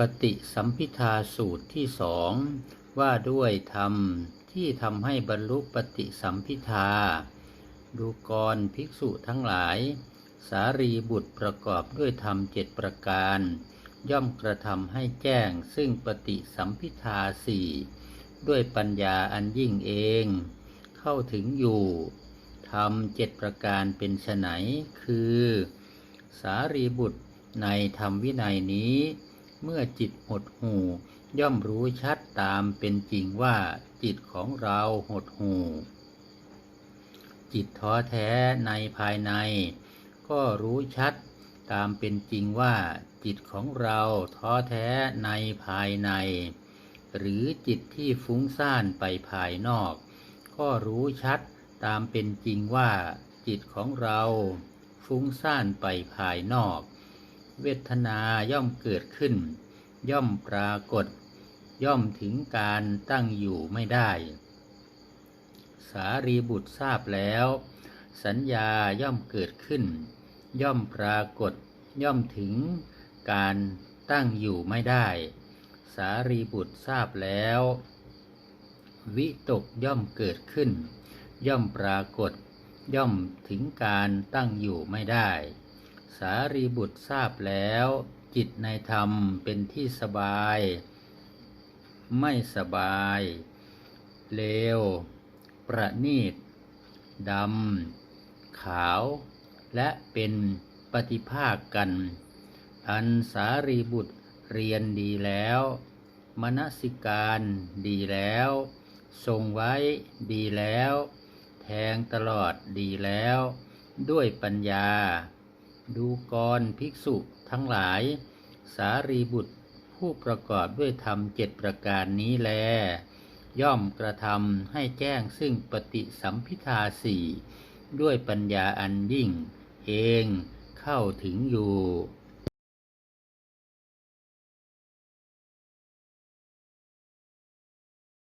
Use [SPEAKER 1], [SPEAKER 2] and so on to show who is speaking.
[SPEAKER 1] ปฏิสัมพิทาสูตรที่สองว่าด้วยธรรมที่ทำให้บรรลุปฏิสัมพิทา ดูกรภิกษุทั้งหลาย สารีบุตรประกอบด้วยธรรมเจ็ดประการ ย่อมกระทำให้แจ้งซึ่งปฏิสัมพิทาสี่ด้วยปัญญาอันยิ่งเอง เข้าถึงอยู่ธรรมเจ็ดประการเป็นไฉนคือ สารีบุตรในธรรมวินัยนี้ เมื่อจิตหดหูย่อมรู้ชัดตามเป็นจริงว่า จิตของเราหดหูจิตท้อแท้ในภายใน ก็รู้ชัดตามเป็นจริงว่า จิตของเราท้อแท้ในภายใน หรือจิตที่ฟุ้งซ่านไปภายนอก ก็รู้ชัดตามเป็นจริงว่า จิตของเราฟุ้งซ่านไปภายนอก เวทนาย่อมเกิดขึ้น ย่อมปรากฏ ย่อมถึงการตั้งอยู่ไม่ได้ สารีบุตรทราบแล้ว สัญญาย่อมเกิดขึ้น ย่อมปรากฏ ย่อมถึงการตั้งอยู่ไม่ได้ สารีบุตรทราบแล้ว วิตกย่อมเกิดขึ้น ย่อมปรากฏ ย่อมถึงการตั้งอยู่ไม่ได้ สารีบุตรทราบแล้ว จิตในธรรมเป็นที่สบาย ไม่สบาย เลว ประณีตดำ ขาว และเป็นปฏิภาคกัน อันสารีบุตรเรียนดีแล้ว มนสิการดีแล้ว ทรงไว้ดีแล้ว แทงตลอดดีแล้ว ด้วยปัญญา ดูกรภิกษุทั้งหลาย สารีบุตรผู้ประกอบด้วยธรรมเจ็ดประการนี้แล ย่อมกระทำให้แจ้งซึ่งปฏิสัมพิทาสี่ด้วยปัญญาอันยิ่ง เองเข้าถึงอยู่